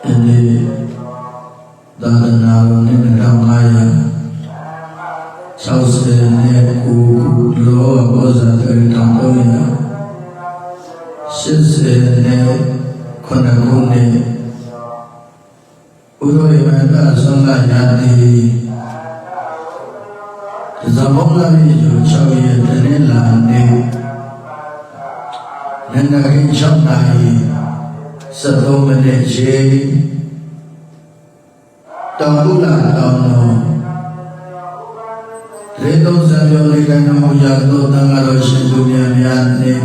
ဒီနေ့သာသနာတော်နှစ်2500 60နဲ့ကိုလောဘောဇာတရီတောင်းတော့ရ80နဲ့ခုနှစ်ခုနဲ့ဥရောယမတဆုံးလာရသည်ဇမောလာရီ6ရက်တနေ့လာနေနန္ဒကိ6နာရီ 73မိနစ်ချိန်တောင်ကုလာတောင်တော်ရေသုံးဆံပြောလေးတိုင်းတော်မူရာသောတန်ဃာတော်ရှင်သူများများနဲ့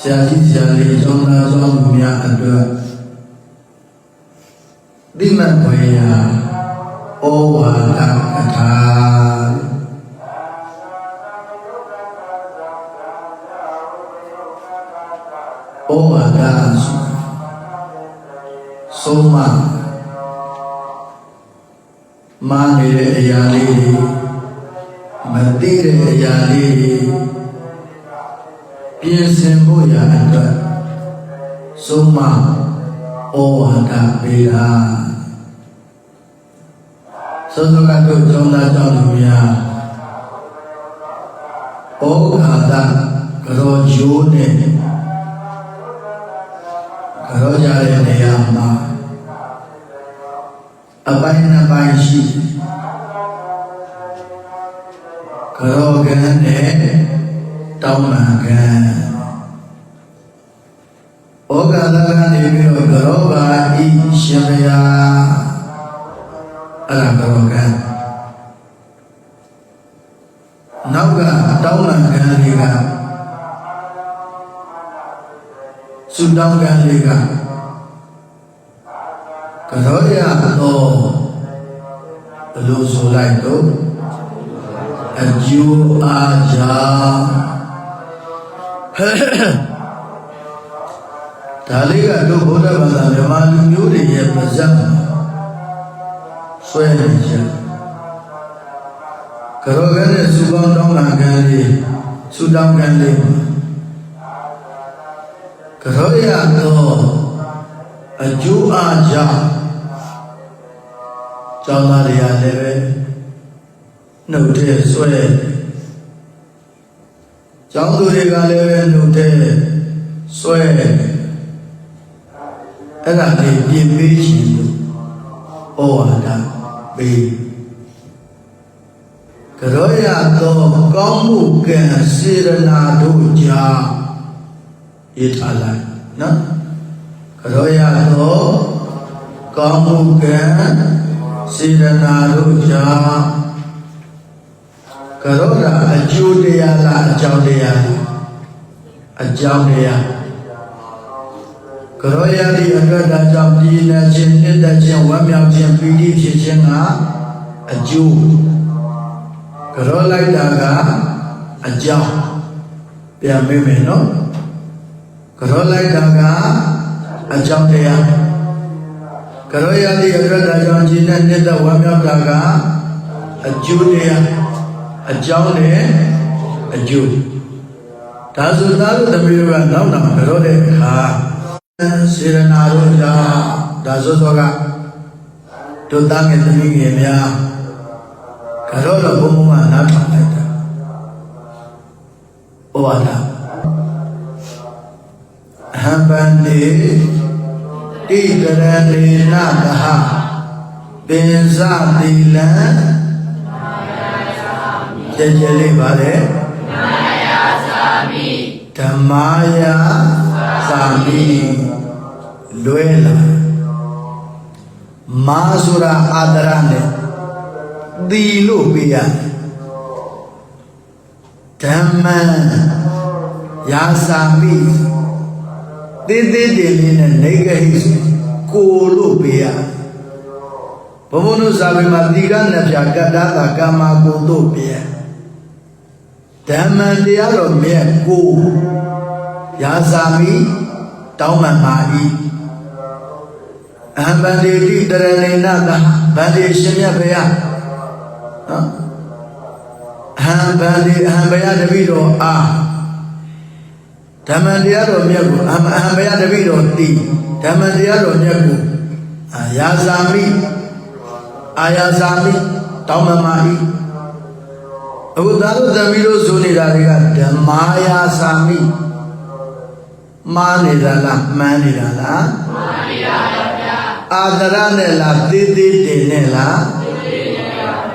ဆရာကြီးဆရာလေးကျောင်းသားကျောင်းသူများအတွက်ဒီမတ်ဝေယဩဝါဒကထာ ဆုံးမမားနေတဲ့အရာလေးတွေမသိတဲ့အရာလေးတွေပြင်ဆင်ဖို့ရာအတွက်ဆုံးမဩဝါဒပေးတာသောသောကတို့ကျောင်းသားကျောင်းသူများဩဃာတကရောဂျိုးနဲ့ကရောကြတဲ့နေရာမှာ အပိုင်းနှစ်ပိုင်းရှိကရောကံနဲ့တောင်းပန်ကံဩကာသကနေပြီးတော့ကရောပါဤရှင်မယာအဲ့ဒါကရောကံနောက်ကတောင်းပန်ကံတွေကသုတောင်းကံတွေက ကရောရတော့ဘယ်လိုဆိုလိုက်တော့အကျိုးအားကြောင့်ဒါလေးကတို့ဘုရားဘာသာမြန်မာလူမျိုးတွေရဲ့ပါဇက်မှာဆွဲနေချက်ကရောကနဲ့စုပေါင်းတောင်းတာကံလေးစုတောင်းကံလေးမှာကရောရတော့ အကျိုးအားကြောင့်ကျောင်းသားတွေကလည်းပဲနှုတ်ထဲဆွဲကျောင်းသူတွေကလည်းပဲနှုတ်ထဲဆွဲအဲ့ဒါလေးပြင်ပေးချင်လို့ဩဝါဒပေးကရောရသောကောင်းမှုကံစေရနာတို့ကြောင့်ရထားလိုက်နော် ကရောရသောကောင်းမှုကံစေတနာတို့ကြောင့်ကရောတာအကျိုးတရားလားအကြောင်းတရားလားအကြောင်းတရားကရောရသည့်အတွက်ဒါကြောင့်ပြည်နယ်ခြင်းနှစ်သက်ခြင်းဝမ်းမြောက်ခြင်းပီတိဖြစ်ခြင်းကအကျိုးကရောလိုက်တာကအကြောင်းပြန်မေးမယ်နော်ကရောလိုက်တာက အကြောင်းတရားကရောရသည့်အတွက်ဒါကြောင့်ခြင်းနဲ့နှစ်သက်ဝမ်းမြောက်တာကအကျိုးတရားအကြောင်းနဲ့အကျိုးဒါဆိုသားတို့သမီးတို့ကနောက်နောက်ကရောတဲ့အခါစေရနာတို့ကြောင့်ဒါဆိုဆိုကတို့သားငယ်သမီးငယ်များကရောတော့ဘုံဘုံကနားထောင်လိုက်တာဩဝါဒအ ဟံပန္တိတိကရဏေနသဟပင်စသီလံကြည်ကြည်လေးပါလေဓမ္မာယသာမိလွဲလာမာဆိုတာအာဒရနဲ့သီလို့ပြရတယ်ဓမ္မယာသာမိ သေးသေးတင်လေးနဲ့နေဂဟိကိုလို့ပေးရဘုံဘုံတို့ဇာဝေမှာတိကနပြကတ္တတာကာမကိုတို့ပြဓမ္မတရားတော်မြတ်ကိုရာဇာမိတောင်းမှန်ပါ၏အဟံဗန္တိတိတရဏိနသဗန္တိရှင်မြတ်ဘုရားနော်အဟံဗန္တိအဟံဘုရားတပည့်တော်အား ဓမ္မတရားတော်မြတ်ကိုအဟံဘုရားတပည့်တော်သိဓမ္မတရားတော်မြတ်ကိုအာယာဇာမိအာယာဇာမိတောင်းမမာဤအခုသာတို့သမီးတို့ဆိုနေတာတွေကဓမ္မာယာဇာမိမားနေတာလားမှန်းနေတာလားမှန်းနေတာပါဗျာအာဒရနဲ့လားသေးသေးတင်နဲ့လား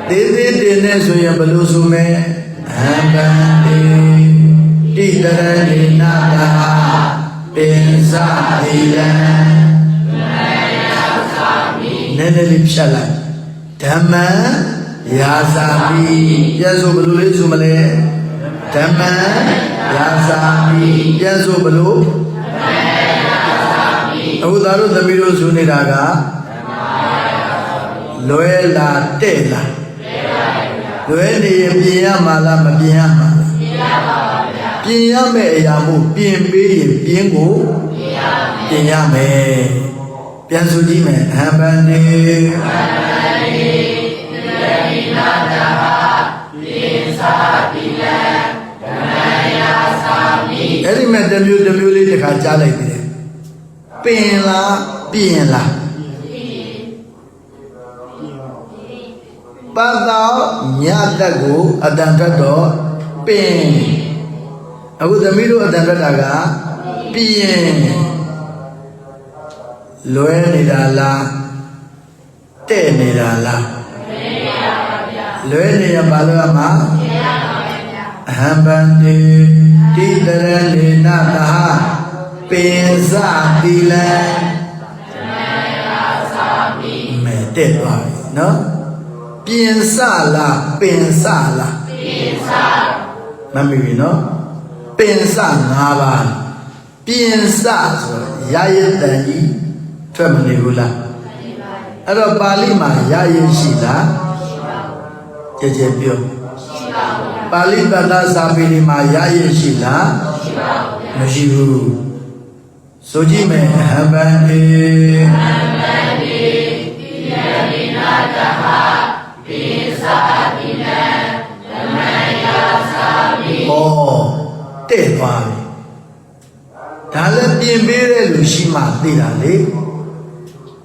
သေးသေးတင်နဲ့ဆိုရင်ဘယ်လိုဆိုမလဲအဟံဗန္တိ တိတရဏိနာတာပင်စတိလံနည်းနည်းလေးဖြတ်လိုက်ဓမ္မယာစာမိပြန်ဆိုဘယ်လိုလေးဆိုမလဲဓမ္မယာစာမိပြန်ဆိုဘယ်လိုအခုသားတို့သမီးတို့ဆိုနေတာကလွဲလာတဲ့လားလွဲနေရင်ပြင်ရမှာလားမပြင်ရမှာလားပြင်ရပါပါဗျာ ပြင်ရမယ့်အရာမို့ပြင်ပေးရင်ပြင်ကိုပြင်ရမယ်ပြန်ဆိုကြည့်မယ်အဟံဗန္တိအဟံဗန္တိတေတိနာတာပြင်စာတိလံဓမ္မယာသာမိအဲ့ဒီမဲ့တစ်မျိုးတစ်မျိုးလေးတစ်ခါကြားလိုက်ပြီလေပင်လားပြင်လားပတ်တော့ညတက်ကိုအတန်ထွက်တော့ပင် အခုသမီးတို့အတန်ထွက်တာကပြင်လွဲနေတာလားတဲ့နေတာလားလွဲနေရပါလို့အမအဟံဗန္တိတိတရလေနသဟပင်စတိလံမဲတဲ့သွားပြီနော်ပြင်စလားပင်စလားပင်စမမီပြီနော် ပင်စ၅ပါးပြင်စဆိုရရတန်ကြီးထွက်မနေဘူးလားအဲ့တော့ပါဠိမှာရရရှိလားကြည်ကြည်ပြောပါဠိတတစာပေဒီမှာရရရှိလားမရှိဘူးဆိုကြည့်မယ်အဟံဗန္တိအဟံဗန္တိတိယမိနာတဟပိစာ တဲ့သွားပြီဒါလည်းပြင်ပေးတဲ့လူရှိမှသိတာလေ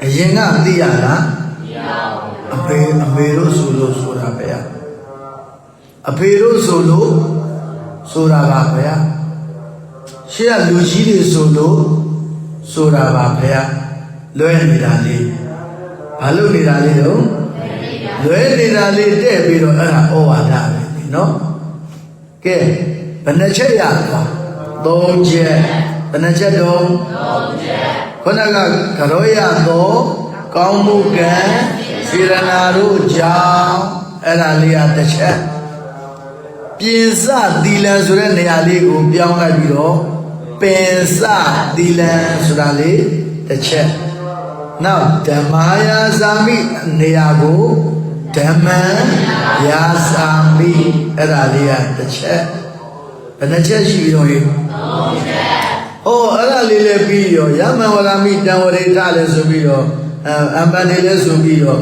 အရင်ကသိရလားမရဘူးအဖေအမေတို့ဆိုလို့ဆိုတာပဲအဖေတို့ဆိုလို့ဆိုတာပါဗျာရှေ့ကလူကြီးတွေဆိုလို့ဆိုတာပါဗျာလွဲနေတာလေးဘာလို့နေတာလေးတော့လွဲနေတာလေးတဲ့ပြီးတော့အဲ့ဒါဩဝါဒပဲနော်ကဲဘ ယ်နှချက်ရသွားသုံးချက်ဘယ်နှချက်တော့သုံးချက်ခုနကကရောရသောကောင်းမှုကံစေရနာတို့ကြောင့်အဲ့ဒါလေးကတစ်ချက်ပြင်စသီလံဆိုတဲ့နေရာလေးကိုပြောင်းလိုက်ပြီးတော့ပင်စသီလံဆိုတာလေးတစ်ချက်နောက်ဓမ္မာယာဇာမိနေရာကိုဓမ္မယာဇာမိအဲ့ဒါလေးကတစ်ချက် ဘယ်နှချက်ရှိပြီတော့ဟေးသုံးချက်ဟောအဲ့ဒါလေးလည်းပြီးရောယမဝရမိတံဝရိထလည်းဆိုပြီးတော့အမ္ပန်လေးလည်းဆိုပြီးတော့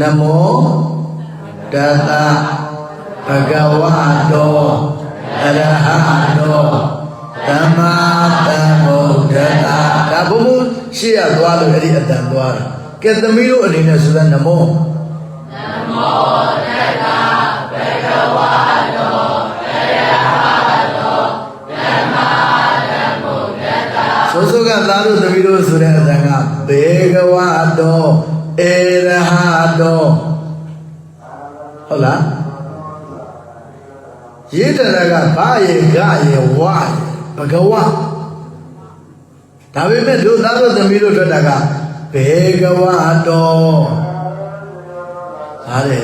နမောတတဘဂဝတောအရဟတောသမ္မာသမ္ဗုဒ္ဓတာဒါဘုံဘုံရှေ့ရသွားလို့အဲ့ဒီအတန်သွားတာကဲသမီးတို့အနေနဲ့ဆိုတဲ့နမောနမော ကသားတို့သမီးတို့ဆိုတဲ့အတန်ကဘေဂဝတောအရဟတောဟုတ်လားရေးတရကဘာရေဂရေဝရေဘဂဝဒါပေမဲ့တို့သားတို့သမီးတို့ထွက်တာကဘေဂဝတော်ဟာလေ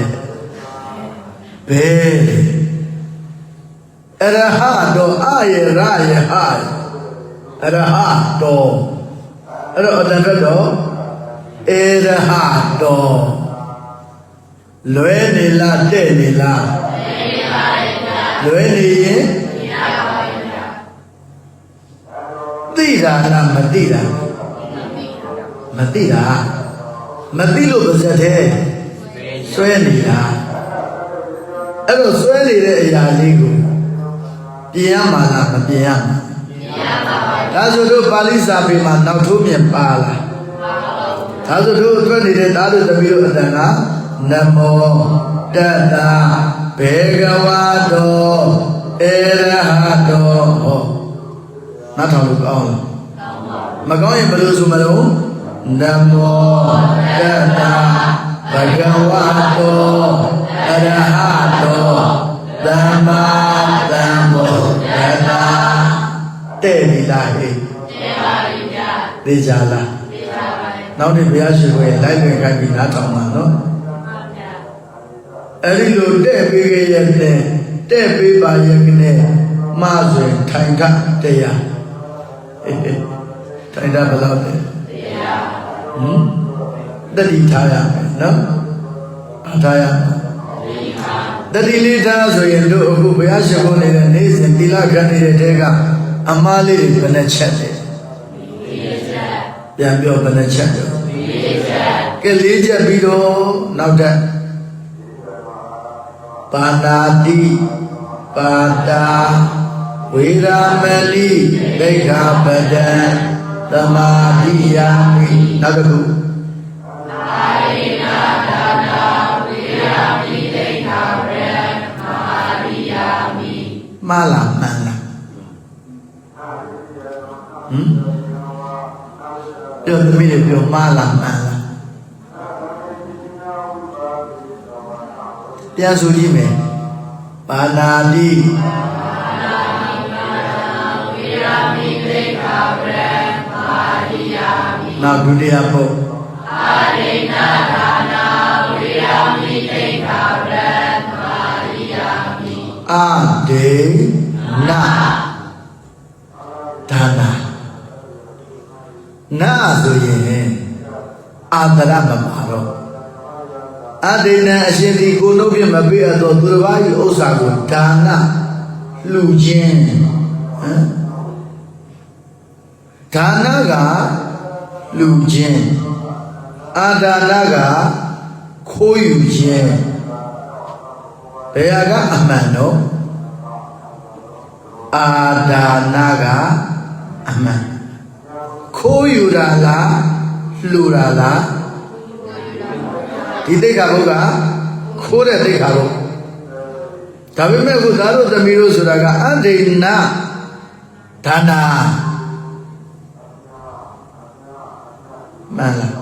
ဘေအရဟတော်အယေရယေဟ အရဟတော်အဲ့တော့အတန်ထွက်တော့အရဟတော်လွဲနေလားတဲ့နေလားလွဲနေရင်သိတာလားမသိတာမသိတာမသိလို့ပါစက်သေးဆွဲနေတာအဲ့တော့ဆွဲနေတဲ့အရာလေးကိုပြင်ရမှာလားမပြင်ရမှာ ဒါဆိုတို့ပါဠိစာပေမှာနောက်ထိုးမြင်ပါလားဒါဆိုတို့အတွက်နေတဲ့သားတို့သမီးတို့အတန်ကနမောတတ္တဘေဂဝါတောအေရဟတောဟောနားထောင်လို့ကောင်းလားမကောင်းရင်ဘယ်လိုဆိုမလို့နမောတတ္တဘေဂဝါတောအရဟတောသမ္မာသမ္ဗုဒ္ဓတ္တ တဲ့ဒီလားဟေးတဲ့ပါပြီဗျာသိကြလားသိကြပါပြီနောက်နေ့ဘုရားရှင်ကိုလိုက်လွင်ခိုင်းပြီးနားထောင်ပါနော်အဲ့ဒီလိုတဲ့ပေးခဲ့ရဲ့တဲ့တဲ့ပေးပါရဲ့ကနေမှဆိုရင်ထိုင်ခတရားအေးအေးထိုင်တာဘယ်လောက်လဲတရားဟမ်တတိထားရမယ်နော်အားထားရမယ်တတိလေးထားဆိုရင်တို့အခုဘုရားရှိခိုးနေတဲ့နေ့စဉ်သီလခံနေတဲ့တဲက အမားလေးတွေဘယ်နှချက်လဲပြန်ပြောဘယ်နှချက်လဲကဲလေးချက်ပြီးတော့နောက်ထပ်ပါဏာတိပါတာဝေရာမဏိဒိဋ္ဌာပဒံသမာဓိယာမိနောက်တစ်ခုမှားလားမှန်လား ဟမ်ပြောသမီးတွေပြောမှားလားမှန်လားပြန်ဆိုကြည့်မယ်ပါဏာတိနောက်ဒုတိယပုဒ်အာဒေနာဒါနာနာ ဆိုရင်အာတရမပါတော့အဒိဏအရှင်ဒီကိုနှုတ်ပြမပေးအပ်တော့သူတစ်ပါးဤဥစ္စာကိုဒါနလှူခြင်းဟမ်ဒါနကလှူခြင်းအာဒါနကခိုးယူခြင်းဘယ်ဟာကအမှန်တော့အာဒါနာကအမှန် ခိုးယူတာလားလှူတာလားဒီတိတ်ခါဘုကခိုးတဲ့တိတ်ခါဘုဒါပေမဲ့ခုသားတို့သမီးတို့ဆိုတာကအဒိဏဒါနာမှန်လား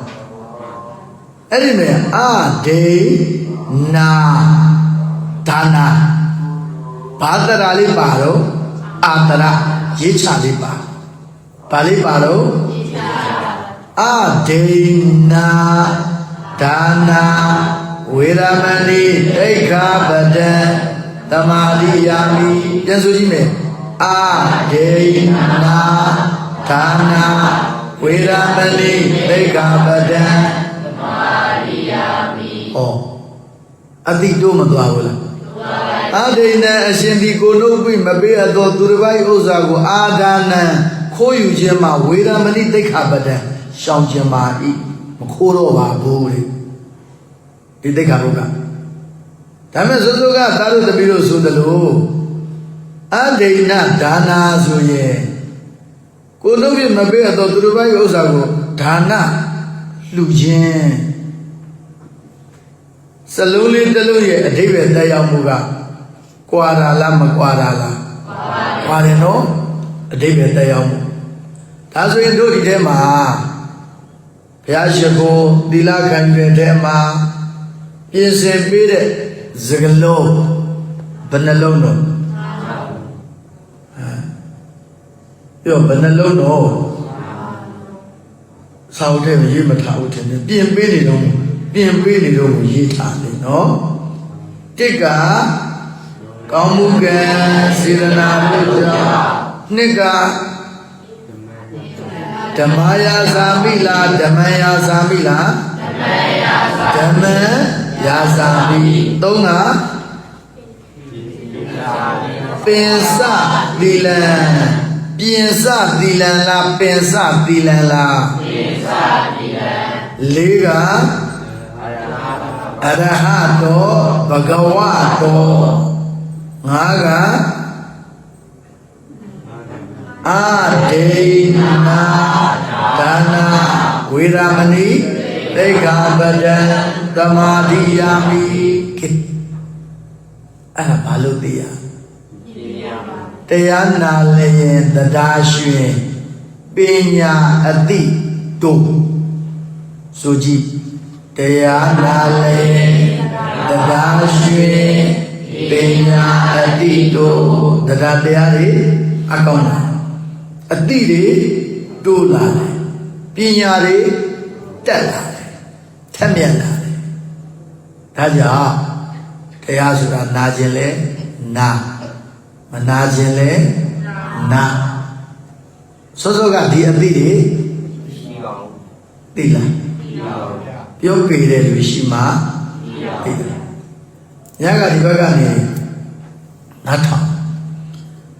အဲ့ဒီမဲ့အဒိဏဒါနာဘာတရာလေးပါတော့အာတရရေးချလေးပါ ဘာလေးပါတော့အဒိဏဒါနာဝေရမဏိဒိဋ္ဌာပဒံသမာဓိယာမိပြန်ဆိုကြည့်မယ်အဒိဏဒါနာဝေရမဏိဒိဋ္ဌာပဒံသမာဓိယာမိဩအတိတို့မသွားဘူးလားအာဒိဏအရှင်ဒီကိုနှုတ်ပြီးမပေးအပ်သောသူတစ်ပါးဥစ္စာကိုအာဒါနံ ခိုးယူခြင်းမှာဝေရမဏိတိခပဒံရှောင်ခြင်းပါဤမခိုးတော့ပါဘူးလေဒီတိခဘုကဒါမဲ့စိုးစိုးကသာတို့တပီတို့ဆိုသလိုအာဒိဏဒါနာဆိုရင်ကိုနှုတ်ပြီးမပေးအပ်သောသူတစ်ပါးဥစ္စာကိုဒါနလှူခြင်းစလုံးလေးတစ်လုံးရဲ့အဓိပ္ပာယ်တက်ရောက်မှုကကွာတာလားမကွာတာလားကွာတယ်နော်အဓိပ္ပာယ်တက်ရောက်မှု ဒါဆိုရင်တို့ဒီထဲမှာဘုရားရှိခိုးသီလခံရတဲ့ထဲမှာပြင်ဆင်ပေးတဲ့စကလုံးဘယ်နှလုံးတော့ပြောဘယ်နှလုံးတော့စောင့်တဲ့ရေးမထားဘူးတင်ပြင်ပေးနေတော့ပြင်ပေးနေတော့ရေးထားတယ်နော်တစ်ကကောင်းမှုကံစေရနာမှုကြောင့်နှစ်က ဓမ္မယာသာမိလားဓမ္မယာသာမိလားဓမ္မယာသာမိသုံးကပင်စသီလံပြင်စသီလံလားပင်စသီလံလားပင်စသီလံလေးကအရဟတောဘဂဝတောငါကအာဒိနာဒါနာ ဝေရမဏိသိက္ခာပဒံသမာဓိယာမိကိအဲ့ဒါဘာလို့သိရတရားနာလျင်တရားရွှင်ပညာအတိတို့ဆိုကြည့်တရားနာလျင်တရားရွှင်ပညာအတိတို့တရားတရားတွေအကောင်းလားအတိတွေတိုးလာတယ် ပညာတွေတက်လာတယ်ထက်မြက်လာတယ်ဒါကြောင့်တရားဆိုတာနာခြင်းလဲနာမနာခြင်းလဲနာစောစောကဒီအတိတွေရှိပါဘူးသိလားရှိပါဘူးဗျာပြောပြတဲ့လူရှိမှသိတယ်ညကဒီဘက်ကနေနားထောင်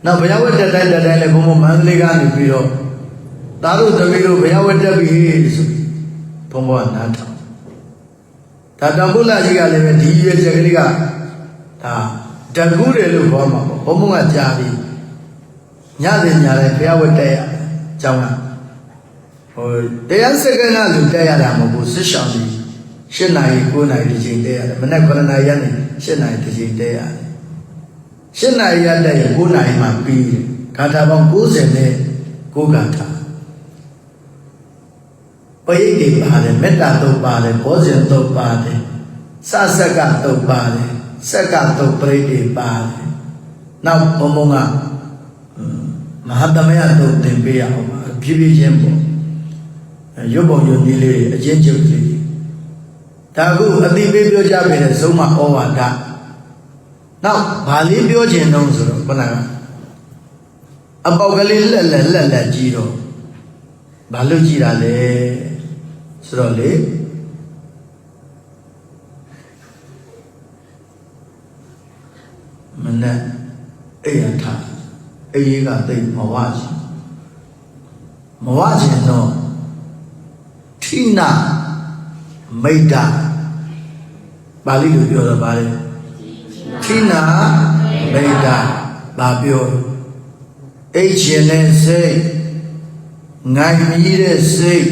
နောက်ဘုရားဝတ်တက်တိုင်းတက်တိုင်းလည်းဘုံဘုံမန္တလေးကနေပြီးတော့ သားတို့သမီးတို့ဘုရားဝတ်တက်ပြီဆိုပြီးဘုံဘုံကနားထောင်ဒါတံပုလကြီးကလည်းပဲဒီရွယ်ချက်ကလေးကဒါတကူတယ်လို့ခေါ်မှာပေါ့ဘုံဘုံကကြာပြီညစဉ်ညတိုင်းဘုရားဝတ်တက်ရအကြောင်းကဟိုတရားစက္ကန့်ကလူတက်ရတာမဟုတ်ဘူးစစ်ရှောင်းကြီး၈နာရီ9နာရီဒီချိန်တက်ရတယ်မနေ့9နာရီကနေ၈နာရီဒီချိန်တက်ရတယ်၈နာရီရတဲ့9နာရီမှပြီးတယ်ဂါထာပေါင်း90နဲ့9ဂါထာ ပရိတ်တွေပါတယ်မေတ္တာတုတ်ပါတယ်ဘောဇဉ်တုတ်ပါတယ်စဆက်ကတုတ်ပါတယ်ဆက်ကတုတ်ပရိတ်တွေပါတယ်နောက်ဘုံဘုံကဟွန်းမဟာသမယတုတ်သင်ပေးရအောင်ပါဖြည်းဖြည်းချင်းပေါ့အဲရုပ်ပုံရုပ်နည်းလေးတွေအချင်းချင်းလေးတွေဒါအခုအတိပေးပြောကြပြီလေသုံးမဩဝါဒနောက်ဗာလေးပြောခြင်းတော့ဆိုတော့ခုနကအပေါက်ကလေးလက်လက်လက်လက်ကြီးတော့ဘာလို့ကြည်တာလဲ ဆိုတော့လေမနဲ့အဲ့ရထားအေးကတိတ်မဝချင်းမဝချင်းတော့ထိနာမိတ်တာပါဠိလိုပြောတော့ဗာလေခိနာမိတ်တာဘာပြောအိတ်ရှင်တဲ့စိတ်ငိုင်မြည်တဲ့စိတ်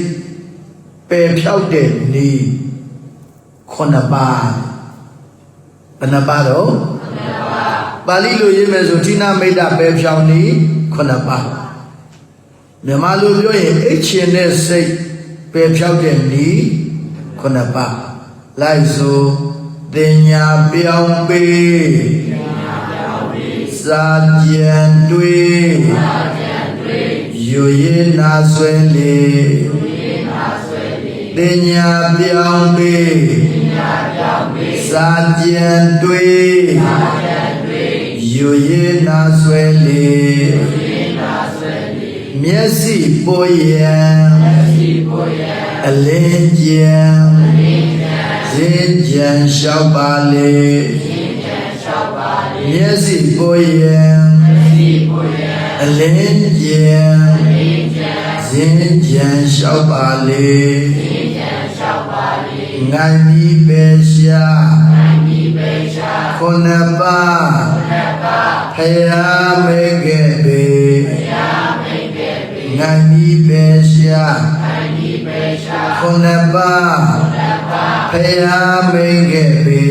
ပယ်ဖြောက်တဲ့နီးခုနှစ်ပါးဘယ်နှပါးတော့ပါဠိလိုရေးမယ်ဆိုထိနာမိတ်တာပယ်ဖြောက်နီးခုနှစ်ပါးမြန်မာလိုပြောရင်အိတ်ရှင်တဲ့စိတ်ပယ်ဖြောက်တဲ့နီးခုနှစ်ပါးလိုက်ဆိုတင်ညာပြောင်းပေးစာကြံတွေးယူရည်နာဆွဲလေ တင်ညာပြောင်းပေးစာကြံတွေးယူရည်နာဆွဲလေမျက်စိပေါ်ရန်အလင်းကြံဇင်းကြံလျှောက်ပါလေမျက်စိပေါ်ရန်အလင်းကြံဇင်းကြံလျှောက်ပါလေ ငိုင်းပြီးပဲရှာခုနှစ်ပါးဖယားမေခဲ့ပေငိုင်းပြီးပဲရှာခုနှစ်ပါးဖယားမိန်ခဲ့ပေ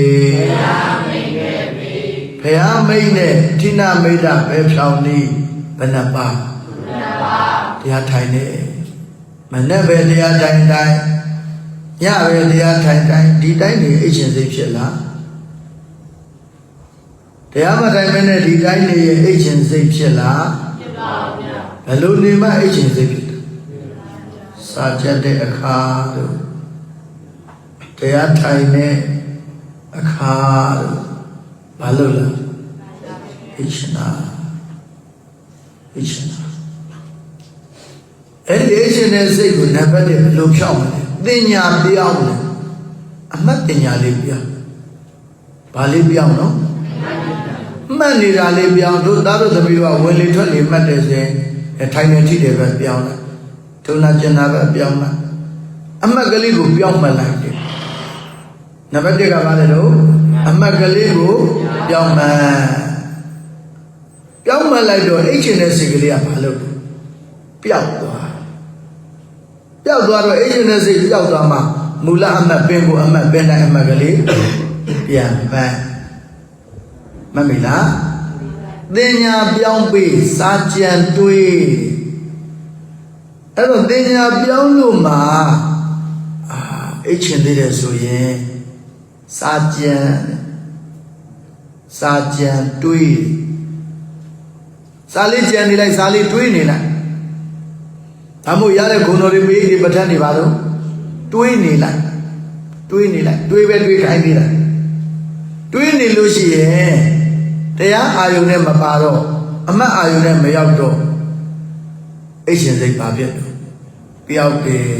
ဖယားမိန်နဲ့ဌိနမိတ်တာပဲဖြောင်းနေဘယ်နှပါတရားထိုင်နေမနဲ့ပဲတရားထိုင်တိုင်း ညပဲတရားထိုင်တိုင်းဒီတိုင်းနေအိတ်ရှင်စိတ်ဖြစ်လားတရားမထိုင်မနဲ့ဒီတိုင်းနေရဲ့အိတ်ရှင်စိတ်ဖြစ်လားဖြစ်ပါဘူးဗျာဘယ်လိုနေမှအိတ်ရှင်စိတ်ဖြစ်တယ်စာကြတဲ့အခါတို့တရားထိုင်တဲ့အခါတို့ဘာလို့လဲအိတ်ရှင်နာအိတ်ရှင်နာအဲ့ဒီအိတ်ရှင်တဲ့စိတ်ကိုနံပါတ်1ဘယ်လိုဖြောင်းမလဲ တင်ညာပြောင်းတယ်အမှတ်တင်ညာလေးပြောင်းဘာလေးပြောင်းနော်မှတ်နေတာလေးပြောင်းတို့သားတို့သမီးတို့ကဝင်လေထွက်လေမှတ်တယ်ဆိုရင်အဲထိုင်နေထိတယ်ပဲပြောင်းလိုက်ထုံနာကျင်နာပဲပြောင်းလိုက်အမှတ်ကလေးကိုပြောင်းမှတ်လိုက်တယ်နံပါတ်1ကဘာလဲတော့အမှတ်ကလေးကိုပြောင်းမှတ်ပြောင်းမှတ်လိုက်တော့အိတ်ချင်တဲ့စိတ်ကလေးကဘာလို့လဲပျောက်သွား ပျောက်သွားတော့အိတ်ရှင်တဲ့စိတ်ပျောက်သွားမှမူလအမှတ်ပင်ကိုအမှတ်ပင်တိုင်းအမှတ်ကလေးပြန်ပန်းမမေ့လားတင်ညာပြောင်းပြီးစာကြံတွေးအဲ့တော့တင်ညာပြောင်းလို့မှအာအိတ်ရှင်သေးတယ်ဆိုရင်စာကြံစာကြံတွေးစာလေးကြံနေလိုက်စာလေးတွေးနေလိုက် ဒါမို့ရတဲ့ဂုဏ်တော်တွေပေးဒီပဋ္ဌာန်းနေပါတော့တွေးနေလိုက်တွေးနေလိုက်တွေးပဲတွေးခိုင်းသေးတာတွေးနေလို့ရှိရင်တရားအာယုန်နဲ့မပါတော့အမတ်အာယုန်နဲ့မရောက်တော့အိတ်ရှင်စိတ်ပါပြတ်တော့ပြောက်တယ်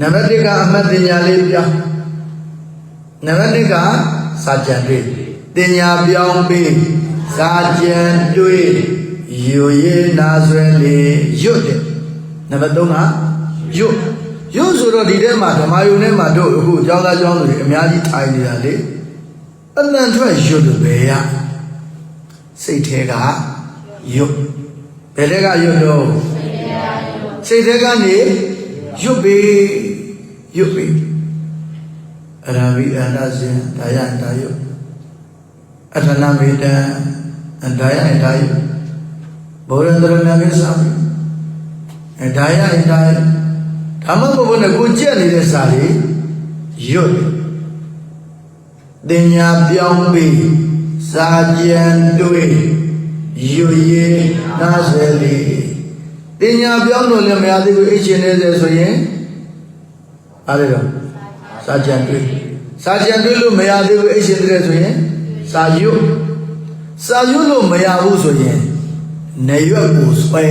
နံပါတ်1ကအမတ်တင်ညာလေးပြောင်းနံပါတ်2ကစာကြံတွေးတင်ညာပြောင်းပြီးစာကြံတွေး ယူရေးနာဆွဲလေရွတ်တယ်နံပါတ်3ကရွတ်ရွတ်ဆိုတော့ဒီထဲမှာဓမ္မယုံထဲမှာတို့အခုကျောင်းသားကျောင်းသူတွေအများကြီးထိုင်နေတာလေအနံထွက်ရွတ်လို့ပဲရစိတ်ထဲကရွတ်ဘယ်ထဲကရွတ်တော့စိတ်ထဲကနေရွတ်ပြီးရွတ်ပြီးအရဝိအန္တဇင်ဒါယဒါယုအထနာမေတံအဒါယဒါယု ဘောရန္တရနာကိသမိအဒါယဒါယဓမ္မဘုဘနဲ့ကိုကြက်နေတဲ့စာလေးရွတ်တယ်တင်ညာပြောင်းပြီးစာကြံတွေးရွရေနားဆွဲလေတင်ညာပြောင်းလို့လည်းမရသေးဘူးအိတ်ရှင်နေစေဆိုရင်အားရတော့စာကြံတွေးစာကြံတွေးလို့မရသေးဘူးအိတ်ရှင်နေဆိုရင်စာရွတ်စာရွတ်လို့မရဘူးဆိုရင် နေရွက်ကိုဆွဲ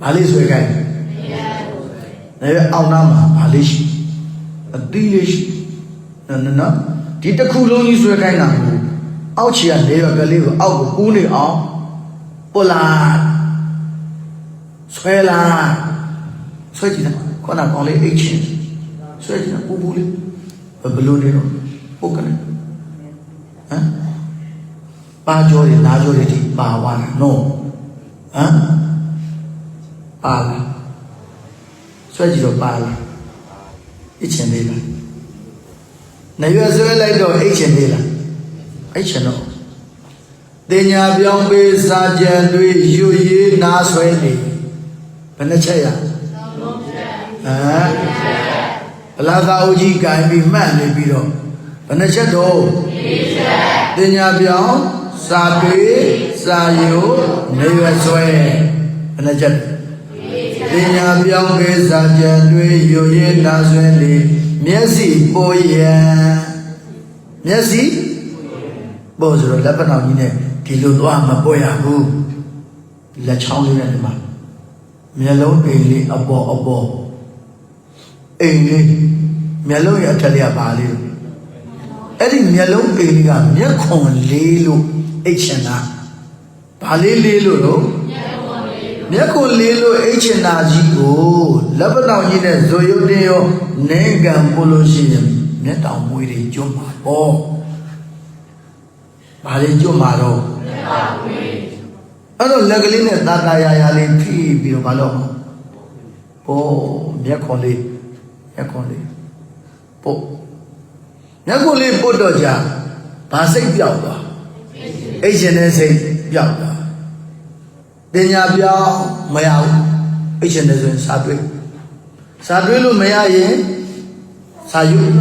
ဘာလေးဆွဲခိုင်းနေရွက်အောင်နာမှာဘာလေးရှိအသီးလေးရှိနော်နော်နော်ဒီတစ်ခုလုံးကြီးဆွဲခိုင်းတာကိုအောက်ချီကနေရွက်ကလေးကိုအောက်ကိုကူးနေအောင်ပုလာဆွဲလာဆွဲကြည့်တယ်ခေါင်းကောင်လေးအိတ်ချင်းဆွဲကြည့်တယ်ပူပူလေးဘယ်လိုနေတော့ဟုတ်ကဲ့ဟမ် ပါကြောတွေနားကြောတွေဒီပါသွားတာနော်ဟမ်ပါလားဆွဲကြည့်တော့ပါလားအိတ်ချင်သေးလားနေရွယ်ဆွဲလိုက်တော့အိတ်ချင်သေးလားအိတ်ချင်တော့တင်ညာပြောင်းပေးစာကြံတွေယူရေးနားဆွဲနေဘယ်နှချက်ရဟမ်ဗလာသာဦးကြီးကင်ပြီးမှတ်နေပြီးတော့ဘယ်နှချက်တော့တင်ညာပြောင်း စာတွေစာယူနေရွယ်ဆွဲဘယ်နှချက်ပညာပြောင်းကိစ္စကြံတွေယူရည်နာဆွဲလေမျက်စိပေါ်ရန်မျက်စိပေါ်ဆိုတော့လက်ပနောင်ကြီးနဲ့ဒီလိုသွားမပေါ်ရဘူးလက်ချောင်းလေးနဲ့ဒီမှာမျက်လုံးအိမ်လေးအပေါ်အပေါ်အိမ်လေးမျက်လုံးရဲ့အထက်လေးကပါလေးလို့အဲ့ဒီမျက်လုံးအိမ်လေးကမျက်ခွန်လေးလို့ အိတ်ချင်တာဘာလေးလေးလို့လို့မြက်ကိုလေးလို့အိတ်ချင်တာကြီးကိုလက်ပတောင်ကြီးနဲ့ဇိုရုတ်တင်ရောနေကံပို့လို့ရှိရင်မျက်တောင်မွေးတွေကျွတ်မှာပေါ့။ဘာလေးကျွတ်မှာတော့မျက်တောင်မွေးအဲ့တော့လက်ကလေးနဲ့တာတာယာယာလေးဖိပြီးတော့မလုပ်ဘူး။ပေါ့မျက်ခွန်လေးမျက်ခွန်လေးပို့မျက်ခွန်လေးပို့တော့ကြဘာစိတ်ပြောက်သွား အိတ်ချင်တဲ့စိတ်ပြောက်သွားတင်ညာပြောင်းမရဘူးအိတ်ရှင်တယ်ဆိုရင်စာတွေးစာတွေးလို့မရရင်စာရွတ်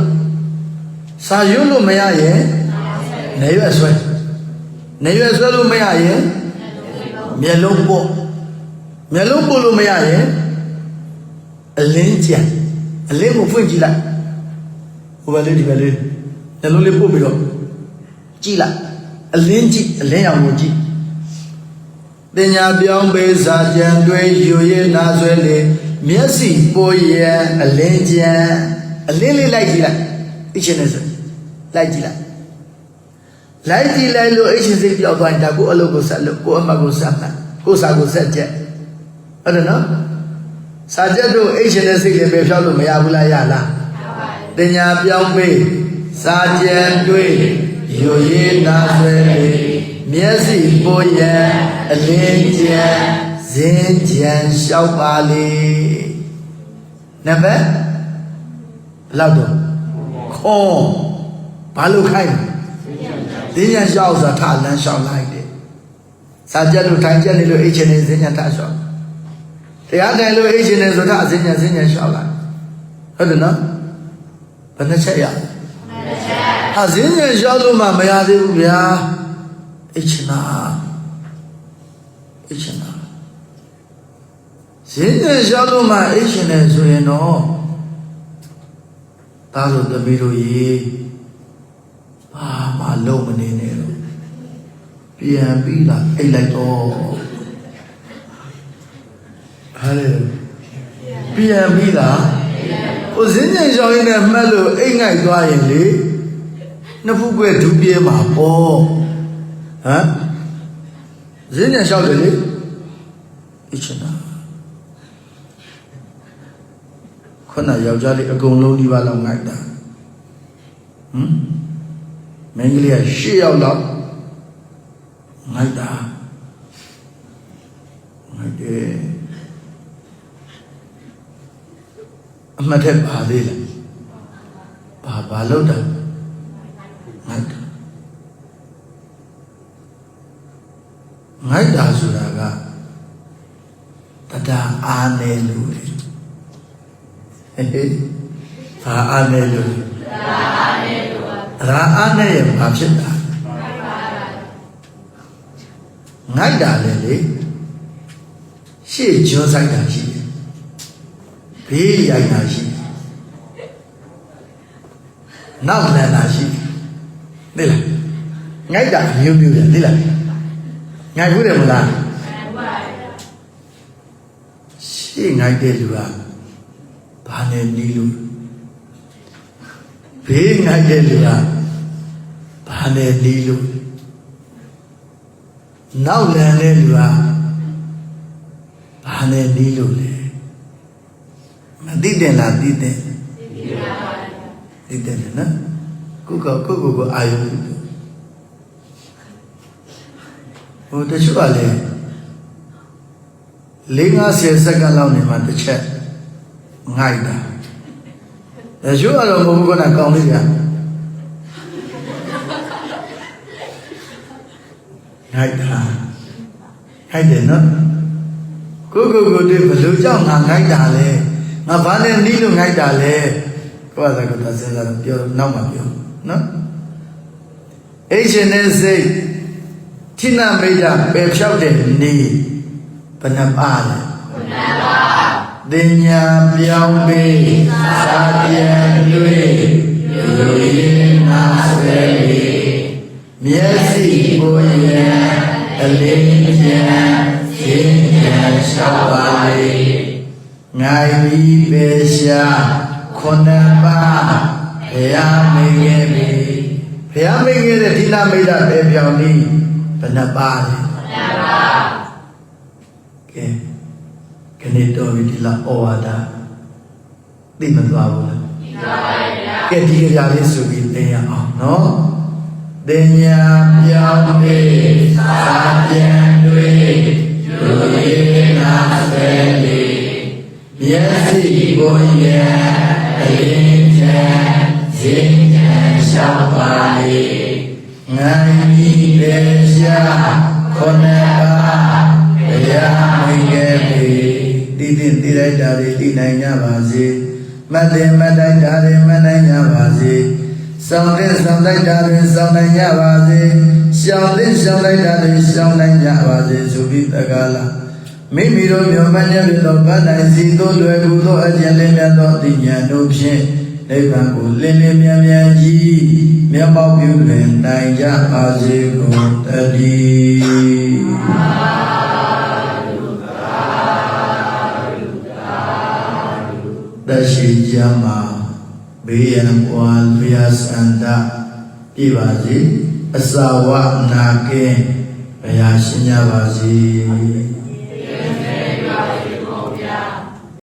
စာရွတ်လို့မရရင်နေရွက်ဆွဲနေရွက်ဆွဲလို့မရရင်မျက်လုံးပို့မျက်လုံးပို့လို့မရရင်အလင်းကြံအလင်းကိုဖွင့်ကြည့်လိုက်ဟိုဘက်လေးဒီဘက်လေးမျက်လုံးလေးပို့ပြီးတော့ကြည့်လိုက် အလင်းကြည့်အလင်းရောင်ကိုကြည့်တင်ညာပြောင်းပေးစာကြံတွေယူရနာဆွဲလေမျက်စိပိုးရန်အလင်းကြံအလင်းလေးလိုက်ကြည့်လိုက်အချင်းနဲ့ဆိုလိုက်ကြည့်လိုက်လိုက်ကြည့်လိုက်လို့အချင်းစိတ်ပြောက်သွားရင်ဒါကိုအလုပ်ကိုဆက်လို့ကိုအမကိုဆက်မှတ်ကိုစာကိုဆက်ချက်ဟုတ်တယ်နော်စာချက်တို့အချင်းနဲ့စိတ်လည်းပဲဖြောက်လို့မရဘူးလားရလားတင်ညာပြောင်းပေးစာကြံတွေ ယူရနာဆွဲလေမျက်စိပေါ်ရန်အလင်းကျန်ဇင်းကြံလျှောက်ပါလေနံပါတ်ဘယ်လောက်တော့ခွန်ဘာလို့ခိုင်းဇင်းကြံလျှောက်ဆိုတာထလန်းလျှောက်လိုက်တယ်စာကြက်လို့ထိုင်ကြက်နေလို့အိတ်ချင်နေဇင်းကြံထလျှောက်တရားတယ်လို့အိတ်ချင်နေဆိုတော့ဇင်းကြံဇင်းကြံလျှောက်လိုက်ဟုတ်တယ်နော်ဘယ်နှချက်ရ ဟာဇင်းကြံလျှောက်လို့မှမရသေးဘူးဗျာအိတ်ချင်တာအိတ်ချင်တာဇင်းကြံလျှောက်လို့မှအိတ်ချင်တယ်ဆိုရင်တော့ဒါဆိုသမီးတို့ရေဘာမှလုံးမနေနဲ့တော့ပြန်ပြီးလာအိတ်လိုက်တော့ဟာလေပြန်ပြီးလာကိုစင်းကြံလျှောက်ရင်းနဲ့မှတ်လို့အိတ်ငိုက်သွားရင်လေ နှစ်ဖူးကွဲဒူးပြေးမှာပေါ့ဟမ်ဇင်းညာလျှောက်တယ်လေအချင်တာခုနယောက်ျားလေးအကုန်လုံးဒီပါလောက်ငိုက်တာဟမ်မင်းကလေးကရှစ်ယောက်လောက်ငိုက်တာငိုက်တယ်အမှတ်ထက်ပါသေးလားဘာဘာလို့တာ ငိုက်တာငိုက်တာဆိုတာကတဒါအားနေလို့လေဟဲ့ဟဲ့ဘာအားနေလို့တဒါအားနေလို့ဒါအားနေရဘာဖြစ်တာငိုက်တာလေလေရှေ့ကျွန်းဆိုင်တာရှိတယ်ဘေးရိုက်တာရှိတယ်နောက်လန်တာရှိတယ် သိလားငိုက်တာမျိုးမျိုးတယ်သိလားငိုက်ဘူးတယ်မလားရှေ့ငိုက်တဲ့လူကဘာနဲ့နီးလို့ဘေးငိုက်တဲ့လူကဘာနဲ့နီးလို့နောက်လန်တဲ့လူကဘာနဲ့နီးလို့လဲမသိတယ်လားသိတယ်သိတယ်နော် ကိုကကိုကိုကိုအာယုံပြုတယ်ဟိုတချို့ကလည်း၄50စက္ကန့်လောက်နေမှတစ်ချက်ငိုက်တာတချို့ကတော့မဟုတ်ဘူးကကောင်းလေးပြငိုက်တာငိုက်တယ်နော်ကိုကိုကိုတွေဘယ်လိုကြောင့်ငါငိုက်တာလဲငါဘာနဲ့နီးလို့ငိုက်တာလဲကိုယ့်အစကသာစဉ်းစားတော့ပြောနောက်မှပြော နော်အိရှင်နဲ့စိတ်ထိနမိတ်တာပယ်ဖြောက်တဲ့နေဘယ်နှပါလဲဘယ်နှပါတင်ညာပြောင်းပေးသာပြန်တွေ့လူရင်းနာဆွဲလေမျက်စိပေါ်ရန်အလင်းကျန်ရှင်းပြန်လျှောက်ပါလေငိုင်ပြီးပေရှာခုနှစ်ပါး ဘုရားမိတ်ခဲ့ပြီဘုရားမိတ်ခဲ့တဲ့ဒီနာမိတ်တာပယ်ပြောင်းနည်းဘယ်နှပါလဲဘယ်နှပါကဲခဏတော်ပြီဒီလားဩဝါဒသိမသွားဘူးလားသိပါပါဗျာကဲဒီကြလေးဆိုပြီးသင်ရအောင်နော်သင်ညာပြောင်းပြီးသာပြန်တွေ့လူရင်းနာဆွဲလေမျက်စိပေါ်ရအလင်းချမ်း ဇင်းချမ်းရှောက်ပါလေငိုင်းပြီးပေရှာခုနှစ်ပါးဘုရားမိန်ခဲ့ပြီတည်တည်တည်လိုက်တာတွေတည်နိုင်ကြပါစေမတ်တယ်မတ်တိုက်တာတွေမတ်နိုင်ကြပါစေဆောင်တဲ့ဆောင်တိုက်တာတွေဆောင်နိုင်ကြပါစေရှောင်တဲ့ရှောင်တိုက်တာတွေရှောင်နိုင်ကြပါစေဆိုပြီးတက္ကလာမိမိတို့မျောမှန်းရပြီးတော့ဗတ်နိုင်စီသို့လွယ်ကူသောအကျဉ်းလင်းမြတ်သောအဉာဏ်တို့ဖြင့် နိဗ္ဗာန်ကိုလင်းလင်းမြန်မြန်ကြီးမျက်မှောက်ပြုလင်နိုင်ကြပါစေကုန်တည်းတရှိကြမှာဘေးရန်ပွားလျာစန္ဒပြပါစေအစာဝနာကင်းဘုရားရှင်ကြပါစေ